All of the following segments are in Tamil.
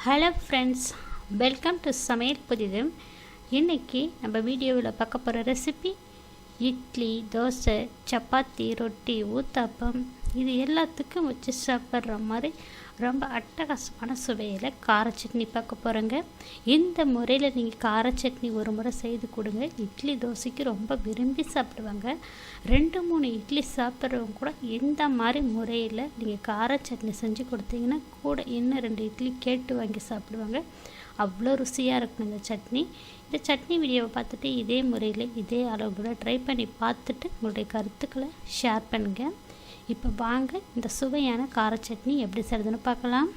ஹலோ ஃப்ரெண்ட்ஸ் வெல்கம் டு சமையல் புதிது இன்றைக்கி நம்ம வீடியோவில் பார்க்க போகிற ரெசிபி இட்லி தோசை சப்பாத்தி ரொட்டி ஊத்தாப்பம் இது எல்லாத்துக்கும் வச்சு சாப்பிட்ற மாதிரி ரொம்ப அட்டகாசமான சுவையில் கார சட்னி பார்க்க போகிறேங்க இந்த முறையில் நீங்கள் கார சட்னி ஒரு முறை செய்து கொடுங்க. இட்லி தோசைக்கு ரொம்ப விரும்பி சாப்பிடுவாங்க. ரெண்டு மூணு இட்லி சாப்பிட்றவங்க கூட இந்த மாதிரி முறையில் நீங்கள் கார சட்னி செஞ்சு கொடுத்தீங்கன்னா கூட இன்னும் ரெண்டு இட்லி கேட்டு வாங்கி சாப்பிடுவாங்க. அவ்வளோ ருசியாக இருக்கும் இந்த சட்னி. இந்த சட்னி வீடியோவை பார்த்துட்டு இதே முறையில் இதே அளவுல ட்ரை பண்ணி பார்த்துட்டு உங்களுடைய கருத்துக்களை ஷேர் பண்ணுங்கள் இப்போ வாங்க இந்த சுவையான கார சட்னி எப்படி செய்கிறதுன்னு பார்க்கலாம்.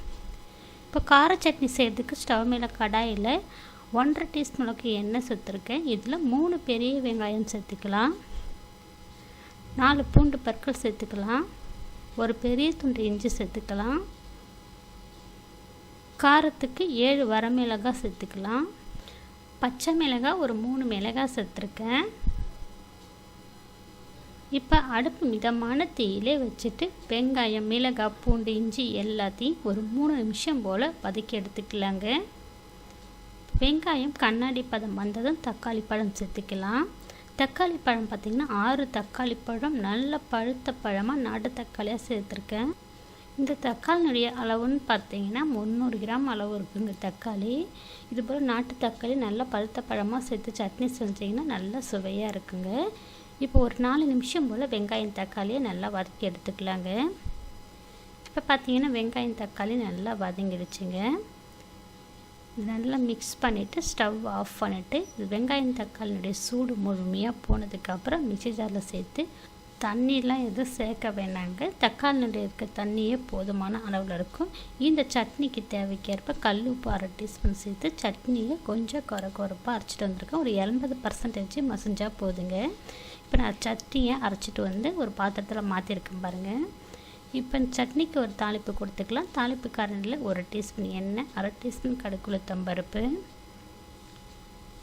இப்போ கார சட்னி செய்கிறதுக்கு ஸ்டவ் மேலே கடாயில் ஒன்றரை டீஸ்பூன் அளவுக்கு எண்ணெய் சேர்த்துருக்கேன். இதில் மூணு பெரிய வெங்காயம் சேர்த்துக்கலாம். நாலு பூண்டு பற்கள் சேர்த்துக்கலாம். ஒரு பெரிய துண்டு இஞ்சி சேர்த்துக்கலாம். காரத்துக்கு ஏழு வரமிளகாய் சேர்த்துக்கலாம். பச்சை மிளகாய் ஒரு மூணு மிளகாய் சேர்த்துருக்கேன். இப்போ அடுப்பு மிதமான தீயிலே வச்சுட்டு வெங்காயம் மிளகாய் பூண்டு இஞ்சி எல்லாத்தையும் ஒரு மூணு நிமிஷம் போல் வதக்கி எடுத்துக்கலாங்க. வெங்காயம் கண்ணாடி பதம் வந்ததும் தக்காளி பழம் சேர்த்துக்கலாம். தக்காளி பழம் பார்த்திங்கன்னா ஆறு தக்காளி பழம் நல்ல பழுத்த பழமாக நாட்டு தக்காளியாக சேர்த்துருக்கேன். இந்த தக்காளினுடைய அளவுன்னு பார்த்தீங்கன்னா முந்நூறு கிராம் அளவு இருக்குங்க தக்காளி. இது போல் நாட்டு தக்காளி நல்லா பழுத்த பழமாக சேர்த்து சட்னி செஞ்சிங்கன்னா நல்லா சுவையாக இருக்குங்க. இப்போ ஒரு நாலு நிமிஷம் போல் வெங்காயம் தக்காளியை நல்லா வதக்கி எடுத்துக்கலாங்க. இப்போ பார்த்தீங்கன்னா வெங்காயம் தக்காளி நல்லா வதங்கிடுச்சுங்க. நல்லா மிக்ஸ் பண்ணிவிட்டு ஸ்டவ் ஆஃப் பண்ணிவிட்டு வெங்காயம் தக்காளினுடைய சூடு முழுமையாக போனதுக்கப்புறம் மிக்சி ஜாரில் சேர்த்து தண்ணிலாம் எதுவும் சேர்க்க வேணாங்க. தக்காளினுடைய இருக்க தண்ணியே போதுமான அளவில் இருக்கும். இந்த சட்னிக்கு தேவைக்கேற்ப கல் உப்பு அரை டீஸ்பூன் சேர்த்து சட்னியை கொஞ்சம் குறை குறைப்பாக அரைச்சிட்டு வந்திருக்கேன். ஒரு எண்பது பர்சன்டேஜ் மசிஞ்சால் போதுங்க. இப்போ நான் சட்னியை அரைச்சிட்டு வந்து ஒரு பாத்திரத்தில் மாற்றிருக்கேன் பாருங்கள் இப்போ சட்னிக்கு ஒரு தாளிப்பு கொடுத்துக்கலாம். தாளிப்பு காரணியில் ஒரு டீஸ்பூன் எண்ணெய் அரை டீஸ்பூன் கடுக்குளுத்தம்பருப்பு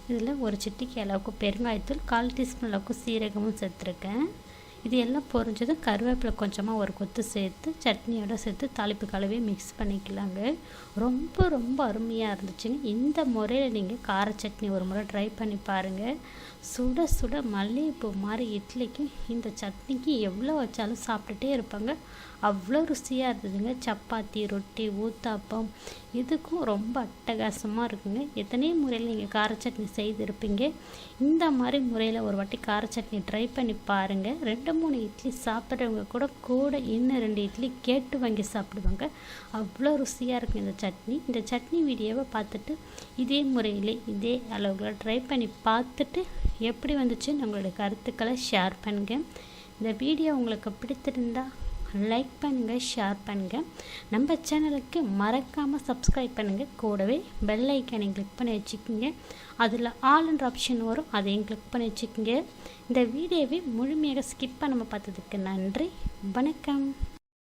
இதில் ஒரு சிட்டிக்கு அளவுக்கு பெருங்காயத்தூள் கால் டீஸ்பூன் அளவுக்கு சீரகமும் சேர்த்துருக்கேன். இது எல்லாம் பொரிஞ்சதும் கருவேப்பிலை கொஞ்சமாக ஒரு கொத்து சேர்த்து சட்னியோட சேர்த்து தாளிப்பு கலவையை மிக்ஸ் பண்ணிக்கலாங்க. ரொம்ப ரொம்ப அருமையாக இருந்துச்சுங்க. இந்த முறையில் நீங்கள் கார சட்னி ஒரு முறை ட்ரை பண்ணி பாருங்கள் சுட சுட மல்லிகைப்பூ மாதிரி இட்லிக்கு இந்த சட்னிக்கு எவ்வளோ வச்சாலும் சாப்பிட்டுட்டே இருப்பாங்க. அவ்வளோ ருசியாக இருந்ததுங்க. சப்பாத்தி ரொட்டி ஊத்தாப்பம் இதுக்கும் ரொம்ப அட்டகாசமாக இருக்குங்க. எத்தனை முறையில் நீங்கள் கார சட்னி செய்திருப்பீங்க? இந்த மாதிரி முறையில் ஒரு வாட்டி கார சட்னி ட்ரை பண்ணி பாருங்கள் ரெண்டு மூணு இட்லி சாப்பிட்றவங்க கூட கூட இன்னும் ரெண்டு இட்லி கேட்டு வாங்கி சாப்பிடுவாங்க. அவ்வளோ ருசியாக இருக்கும் இந்த சட்னி. இந்த சட்னி வீடியோவை பார்த்துட்டு இதே முறையில் இதே அளவுகளை ட்ரை பண்ணி பார்த்துட்டு எப்படி வந்துச்சுன்னு உங்களுடைய கருத்துக்களை ஷேர் பண்ணுங்கள் இந்த வீடியோ உங்களுக்கு பிடித்திருந்தால் லைக் பண்ணுங்கள் ஷேர் பண்ணுங்கள் நம்ம சேனலுக்கு மறக்காமல் சப்ஸ்கிரைப் பண்ணுங்கள் கூடவே பெல் ஐக்கனை கிளிக் பண்ணி வச்சுக்கோங்க. அதில் ஆல்ன்ற ஆப்ஷன் வரும். அதையும் கிளிக் பண்ணி வச்சுக்கோங்க. இந்த வீடியோவை முழுமையாக ஸ்கிப் பண்ணாமல் பார்த்ததுக்கு நன்றி. வணக்கம்.